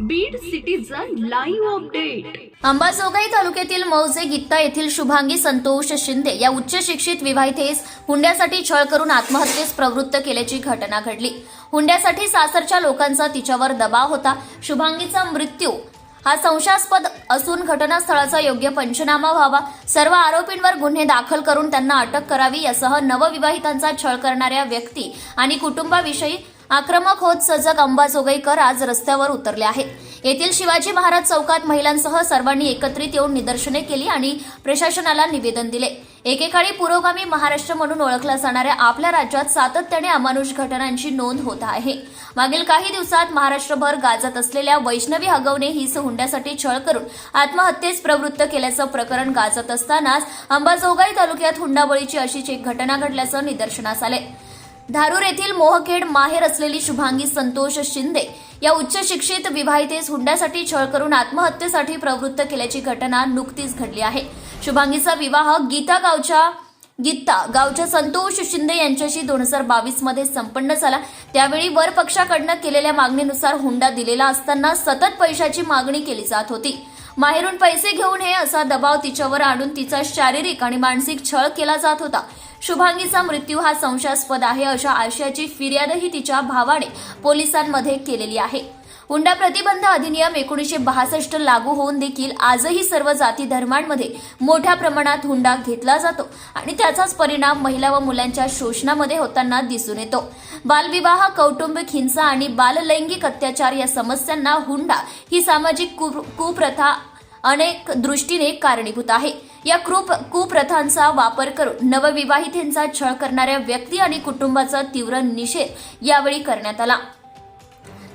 Beed citizen live update Ambajogai तालुक्यातील मौजे गित्ता येथील शुभांगी संतोष शिंदे या उच्च शिक्षित विवाहितेस हुंड्यासाठी छळ करून आत्महत्येस प्रवृत्त केल्याची घटना घडली. हुंड्यासाठी सासरच्या लोकांचा तिच्यावर दबाव होता. शुभांगीचा मृत्यू. हा संशयास्पद असून घटनास्थळाचा योग्य पंचनामा व्हावा. सर्व आरोपींवर गुन्हे दाखल करून त्यांना अटक करावी यासह नवविवाहितांचा छळ करणाऱ्या व्यक्ती आणि कुटुंबाविषयी आक्रमक होत सजग अंबाजोगाईकर आज रस्त्यावर उतरले आहेत. येथील शिवाजी महाराज चौकात महिलांसह सर्वांनी एकत्रित येऊन निदर्शने केली आणि प्रशासनाला निवेदन दिले. एकेकाळी पुरोगामी महाराष्ट्र म्हणून ओळखल्या जाणाऱ्या आपल्या राज्यात सातत्याने अमानुष घटनांची नोंद होत आहे. मागील काही दिवसात महाराष्ट्रभर गाजत असलेल्या वैष्णवी हगवणे हीच हुंड्यासाठी छळ करून आत्महत्येस प्रवृत्त केल्याचं प्रकरण गाजत असतानाच अंबाजोगाई तालुक्यात हुंडाबळीची अशीच एक घटना घडल्याचं निदर्शनास आले धारूर येथील मोहखेड माहेर असलेली शुभांगी संतोष शिंदे या उच्च शिक्षित विवाहितेस हुंड्यासाठी छळ करून आत्महत्येसाठी प्रवृत्त केल्याची घटना नुकतीच घडली आहे. शुभांगीचा विवाह गीता गावच्या गीता गावच्या संतोष शिंदे यांच्याशी दोन हजार बावीसमध्ये संपन्न झाला. त्यावेळी वर पक्षाकडनं केलेल्या मागणीनुसार हुंडा दिलेला असताना सतत पैशाची मागणी केली जात होती. माहेरून पैसे घेऊन हे असा दबाव तिच्यावर आणून तिचा शारीरिक आणि मानसिक छळ केला जात होता. शुभांगीचा मृत्यू हा संशयास्पद आहे अशा आशयाची फिर्यादही तिच्या भावाने पोलिसांमध्ये केलेली आहे. हुंडा प्रतिबंध अधिनियम एकोणीसशे बासष्ट लागू होऊन देखील आजही सर्व जाती धर्मांमध्ये मोठ्या प्रमाणात हुंडा घेतला जातो आणि त्याचाच परिणाम महिला व मुलांच्या शोषणामध्ये होताना दिसून येतो. बालविवाह कौटुंबिक हिंसा आणि बाललैंगिक अत्याचार या समस्यांना हुंडा ही सामाजिक कु- कुप्रथा अनेक दृष्टीने कारणीभूत आहे. या क्रूप कुप्रथांचा वापर करून नवविवाहितेंचा छळ करणाऱ्या व्यक्ती आणि कुटुंबाचा तीव्र निषेध यावेळी करण्यात आला.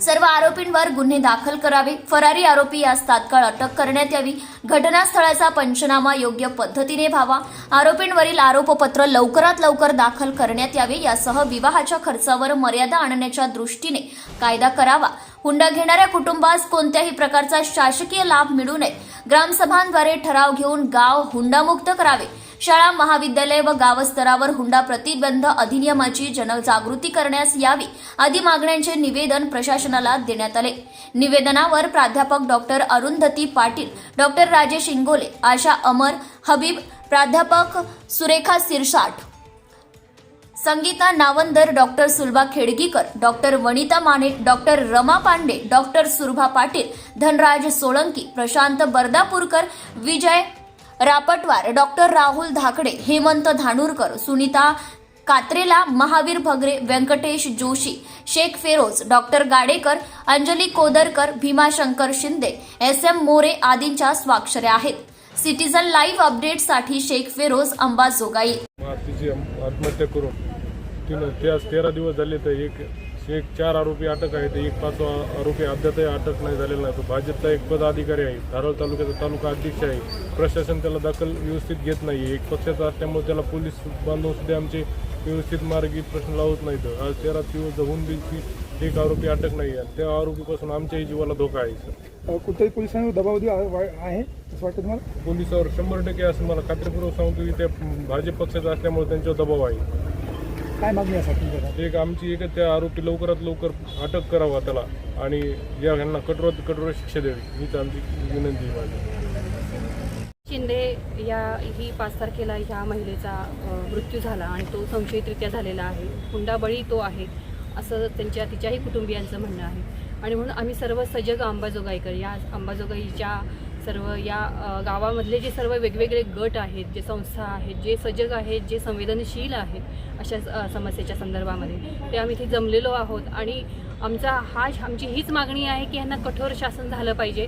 सर्व आरोपींवर गुन्हे दाखल करावे. फरारी आरोपी यास तात्काळ अटक करण्यात यावी. घटनास्थळाचा पंचनामा योग्य पद्धतीने व्हावा. आरोपींवरील आरोपपत्र लवकरात लवकर दाखल करण्यात यावे. यासह विवाहाच्या खर्चावर मर्यादा आणण्याच्या दृष्टीने कायदा करावा. हुंडा घेणाऱ्या कुटुंबास कोणत्याही प्रकारचा शासकीय लाभ मिळू नये. ग्रामसभांद्वारे ठराव घेऊन गाव हुंडामुक्त करावे. शाळा महाविद्यालय व गावस्तरावर हुंडा प्रतिबंध अधिनियमाची जनजागृती करण्यास यावी आदी मागण्यांचे निवेदन प्रशासनाला देण्यात आले. निवेदनावर प्राध्यापक डॉक्टर अरुंधती पाटील डॉक्टर राजेश इंगोले आशा अमर हबीब प्राध्यापक Surekha Sirsat Sangeeta Navandar doctor Sulabha Khedgikar doctor Vanita Mane doctor Rama Pande doctor Surabha Patil Dhanraj Solanki Prashant Bardapurkar Vijay Rapatwar doctor Rahul Dhakde Hemant Dhanurkar Sunita Katrela Mahavir Bhagre Vyankatesh Joshi Shaikh Feroz doctor Gadekar Anjali Kodarkar Bhimashankar Shinde S M More आदींच्या स्वाक्षऱ्या आहेत. Citizen live अपडेटसाठी शेख फेरोज अंबाजोगाई. तिची आत्महत्या करून तिनं तेरा दिवस झाले तर एक एक चार आरोपी अटक आहेत एक पाचवा आरोपी अद्यापही अटक नाही झालेला नाही. तो भाजपचा एक पदाधिकारी आहे धारोळ तालुक्याचा तालुका अध्यक्ष आहे. प्रशासन त्याला दखल व्यवस्थित घेत नाही एक पक्षाचा असल्यामुळे त्याला पोलीस बांधव सुद्धा आमचे व्यवस्थित मार्गी प्रश्न लावत नाहीत. आज तेरा दिवस होऊन देखील एक आरोपी अटक नाही आहे. त्या आरोपीपासून आमच्याही जीवाला धोका आहे सर. अ, कुठल्याही पोलिसांवर दबाव आहे असं वाटतं तुम्हाला? पोलिसावर शंभर टक्के असं मला खात्रीपूर्वक सांगतो की त्या भाजप पक्षाचा असल्यामुळे त्यांच्यावर दबाव आहे. काय मागणी तुमच्याकडे एक आमची एक त्या आरोपी लवकरात लवकर अटक करावा त्याला. आणि या ह्यांना कठोरात कठोर शिक्षा द्यावी. हीच आमची विनंती आहे. माझी शिंदे या ही पाच तारखेला ह्या महिलेचा अ, मृत्यू झाला आणि तो संशयितरित्या झालेला आहे. हुंडाबळी तो आहे असं त्यांच्या तिच्याही कुटुंबियांचं म्हणणं आहे. आणि म्हणून आम्ही सर्व सजग अंबाजोगाईकर या अंबाजोगाईच्या सर्व या गावामधले जे सर्व वेगवेगळे गट आहेत जे संस्था आहेत जे सजग आहेत जे संवेदनशील आहेत अशा समस्येच्या संदर्भामध्ये ते आम्ही इथे जमलेलो आहोत. आणि आमचा हा आमची हीच मागणी आहे की यांना कठोर शासन झालं पाहिजे.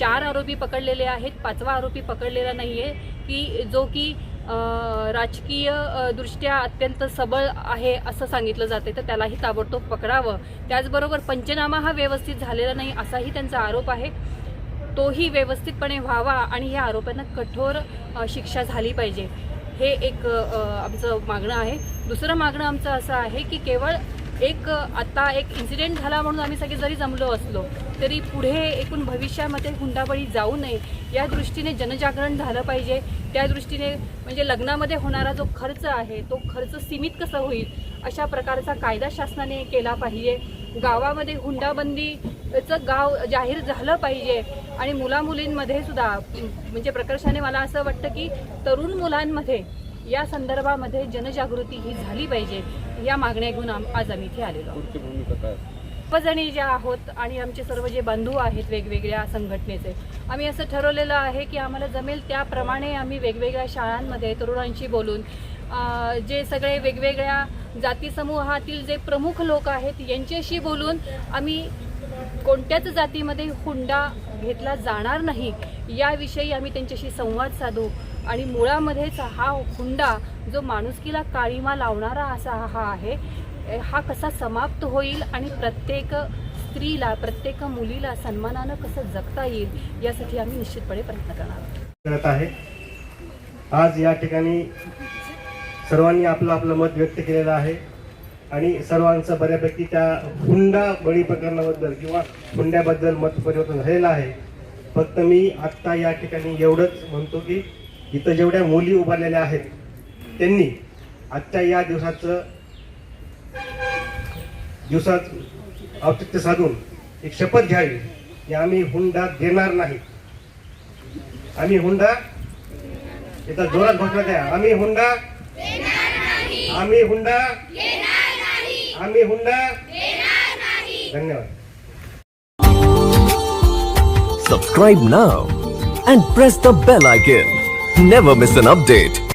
चार आरोपी पकडलेले आहेत पाचवा आरोपी पकडलेला नाही आहे की जो की राजकीय दृष्ट्या अत्यंत सबळ आहे असं सांगितलं जाते तर त्यालाही ताबडतोब पकडावं. त्याचबरोबर पंचनामा हा व्यवस्थित झालेला नाही असाही त्यांचा आरोप आहे. तोही व्यवस्थितपणे व्हावा आणि या आरोपांना कठोर शिक्षा झाली पाहिजे. हे एक आमचं मागणं आहे. दुसरं मागणं आमचं असं आहे की केवळ एक आता एक इन्सिडेंट झाला म्हणून आम्ही सगळे जरी जमलो असलो तरी पुढे एकूण भविष्यामध्ये हुंडाबळी जाऊ नये. या दृष्टीने जनजागरण झालं पाहिजे. त्या दृष्टीने म्हणजे लग्नामध्ये होणारा जो खर्च आहे तो खर्च सीमित कसा होईल अशा प्रकारचा कायदा शासनाने केला पाहिजे. गावामध्ये हुंडाबंदीचं गाव जाहीर झालं पाहिजे. आणि मुलामुलींमध्ये सुद्धा म्हणजे प्रकर्षाने मला असं वाटतं की तरुण मुलांमध्ये या संदर्भामध्ये जनजागृती ही झाली पाहिजे. या मागण्या घेऊन आम- आज आम्ही इथे आलेलो आहोत. सर्वजणी ज्या आहोत आणि आमचे सर्व जे बंधू आहेत वेगवेगळ्या संघटनेचे आम्ही असं ठरवलेलं आहे की आम्हाला जमेल त्याप्रमाणे आम्ही वेगवेगळ्या शाळांमध्ये तरुणांशी बोलून जे सगळे वेगवेगळ्या जातीसमूहातील जे प्रमुख लोक आहेत यांच्याशी बोलून आम्ही कोणत्याच जातीमध्ये हुंडा घेतला जाणार नाही याविषयी आम्ही त्यांच्याशी संवाद साधू आणि मुळामध्येच हा हुंडा जो माणुसकीला काळीमा लावणारा असा हा आहे हा कसा समाप्त होईल आणि प्रत्येक स्त्रीला प्रत्येक मुलीला सन्मानानं कसं जगता येईल यासाठी आम्ही निश्चितपणे प्रयत्न करणार करत आहे. आज या ठिकाणी सर्वांनी आपलं आपलं मत व्यक्त केलेलं आहे. आणि सर्वांचं बऱ्यापैकी त्या हुंडा बळी प्रकरणाबद्दल किंवा हुंड्याबद्दल मत परिवर्तन झालेलं आहे. फक्त मी आत्ता या ठिकाणी एवढंच म्हणतो की इथं जेवढ्या मुली उभारलेल्या आहेत त्यांनी आजच्या या दिवसाचं दिवसात औचित्य साधून एक शपथ घ्यावी की आम्ही हुंडा देणार नाही. आम्ही हुंडा इथं जोरात घोषणा द्या आम्ही हुंडा आम्ही हुंडा आम्ही हुंडा धन्यवाद Subscribe now and press the bell icon. Never miss an update.